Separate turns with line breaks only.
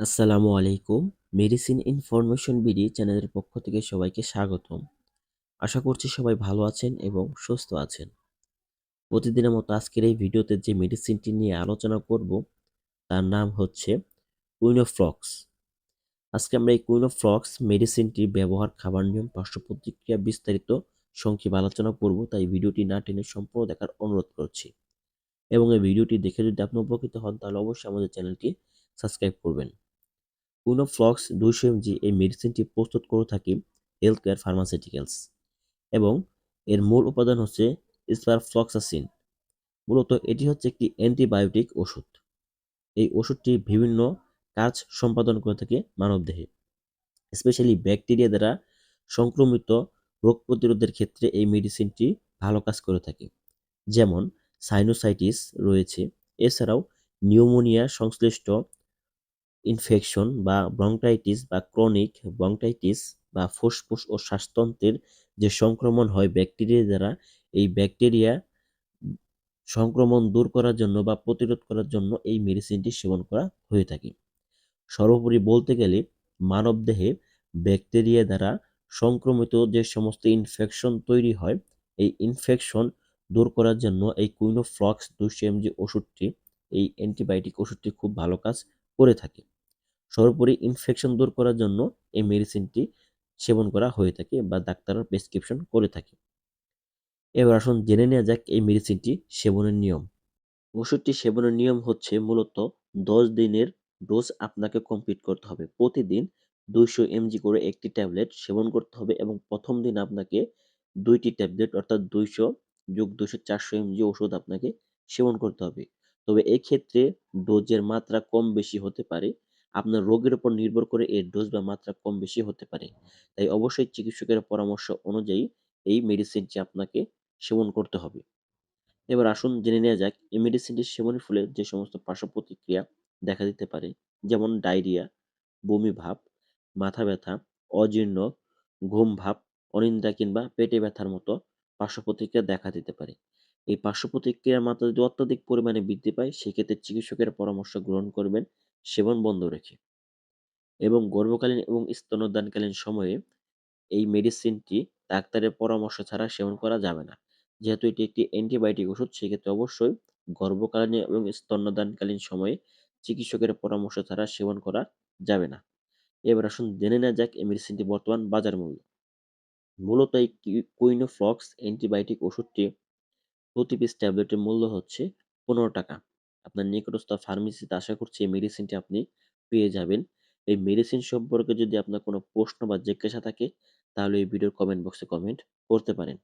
আসসালামু আলাইকুম। Medicine information BD চ্যানেলের পক্ষ থেকে সবাইকে স্বাগতম। আশা করছি সবাই ভালো আছেন এবং সুস্থ আছেন। প্রতিদিনের মতো আজকের এই ভিডিওতে যে মেডিসিনটি নিয়ে আলোচনা করব, তার নাম হচ্ছে কুইনোফ্লক্স আজকে আমরা এই কুইনোফ্লক্স মেডিসিনটির ব্যবহার, খাবার নিয়ম পার্শ্ব প্রতিক্রিয়া বিস্তারিত সংক্ষেপ আলোচনা করব, তাই ভিডিওটি না টেনে সম্পূর্ণ দেখার অনুরোধ করছি। এবং এই ভিডিওটি দেখে যদি আপনি উপকৃত হন, তাহলে অবশ্যই আমাদের চ্যানেলটি সাবস্ক্রাইব করবেন। কুইনোফ্লক্স দুইশো এমজি এই মেডিসিনটি প্রস্তুত করে থাকি হেলথ কেয়ার ফার্মাসিউটিক্যালস এবং এর মূল উপাদান হচ্ছে স্পারফ্লক্সাসিন মূলত এটি হচ্ছে একটি অ্যান্টিবায়োটিক ওষুধ। এই ওষুধটি বিভিন্ন কাজ সম্পাদন করে থাকে মানবদেহে স্পেশালি ব্যাকটেরিয়া দ্বারা সংক্রমিত রোগ প্রতিরোধের ক্ষেত্রে এই মেডিসিনটি ভালো কাজ করে থাকে। যেমন সাইনোসাইটিস রয়েছে, এছাড়াও নিউমোনিয়া সংশ্লিষ্ট ইনফেকশন বা ব্রঙ্কাইটিস বা ক্রনিক ব্রঙ্কাইটিস বা ফুসফুস ও শ্বাসতন্ত্রের যে সংক্রমণ হয় ব্যাকটেরিয়া দ্বারা, এই ব্যাকটেরিয়া সংক্রমণ দূর করার জন্য বা প্রতিরোধ করার জন্য এই মেডিসিনটি সেবন করা হয়ে থাকে। সর্বোপরি বলতে গেলে মানবদেহে ব্যাকটেরিয়া দ্বারা সংক্রমিত যে সমস্ত ইনফেকশন তৈরি হয়, এই ইনফেকশন দূর করার জন্য এই কুইনোফ্লক্স দুশো এমজি ওষুধটি, এই অ্যান্টিবায়োটিক ওষুধটি খুব ভালো কাজ করে থাকে। সর্বোপরি ইনফেকশন দূর করার জন্য এই মেডিসিনটি সেবন করা হয়ে থাকে বা ডাক্তাররা প্রেসক্রিপশন করে থাকে। এবার আসুন জেনে নেওয়া যাক এই মেডিসিনটি সেবনের নিয়ম। ওষুধটি সেবনের নিয়ম হচ্ছে মূলত দশ দিনের ডোজ আপনাকে কমপ্লিট করতে হবে। প্রতিদিন দুইশো এমজি করে একটি ট্যাবলেট সেবন করতে হবে এবং প্রথম দিন আপনাকে দুইটি ট্যাবলেট অর্থাৎ দুইশো যোগ দুশো চারশো এমজি ওষুধ আপনাকে সেবন করতে হবে। তবে এই ক্ষেত্রে ডোজের মাত্রা কম বেশি হতে পারে আপনার রোগের উপর নির্ভর করে এর ডোজ বা মাত্রা কম বেশি হতে পারে। তাই অবশ্যই চিকিৎসকের পরামর্শ অনুযায়ী এই মেডিসিনটি আপনাকে সেবন করতে হবে। এবার আসুন জেনে নেওয়া যাক, এই মেডিসিনটি সেবনের ফলে যে সমস্ত পার্শ্ব প্রতিক্রিয়া দেখা দিতে পারে, যেমন ডায়রিয়া বমি ভাব, মাথা ব্যথা, অজীর্ণ, ঘুম ভাব অনিদ্রা কিংবা পেটে ব্যথার মতো পার্শ্ব প্রতিক্রিয়া দেখা দিতে পারে। এই পার্শ্ব প্রতিক্রিয়ার মাত্রা যদি অত্যাধিক পরিমাণে বৃদ্ধি পায়, সেক্ষেত্রে চিকিৎসকের পরামর্শ গ্রহণ করবেন সেবন বন্ধ রেখে। এবং গর্ভকালীন এবং স্তন্যদানকালীন সময়ে এই মেডিসিনটি ডাক্তারের পরামর্শ ছাড়া সেবন করা যাবে না। যেহেতু এটি একটি অ্যান্টিবায়োটিক ওষুধ, সেক্ষেত্রে অবশ্যই গর্ভকালীন এবং স্তন্যদানকালীন সময়ে চিকিৎসকের পরামর্শ ছাড়া সেবন করা যাবে না। এবার আসুন জেনে নেওয়া যাক এই মেডিসিনটি বর্তমান বাজার মূল্য। মূলত এই কুইনোফ্লক্স অ্যান্টিবায়োটিক ওষুধটি প্রতি পিস ট্যাবলেটের মূল্য হচ্ছে পনেরো টাকা। আপনার নিকটস্থ ফার্মেসিতে আশা করছি এই মেডিসিনটি আপনি পেয়ে যাবেন। এই মেডিসিন সম্পর্কে যদি আপনার কোনো প্রশ্ন বা জিজ্ঞাসা থাকে, তাহলে এই ভিডিওর কমেন্ট বক্সে কমেন্ট করতে পারেন।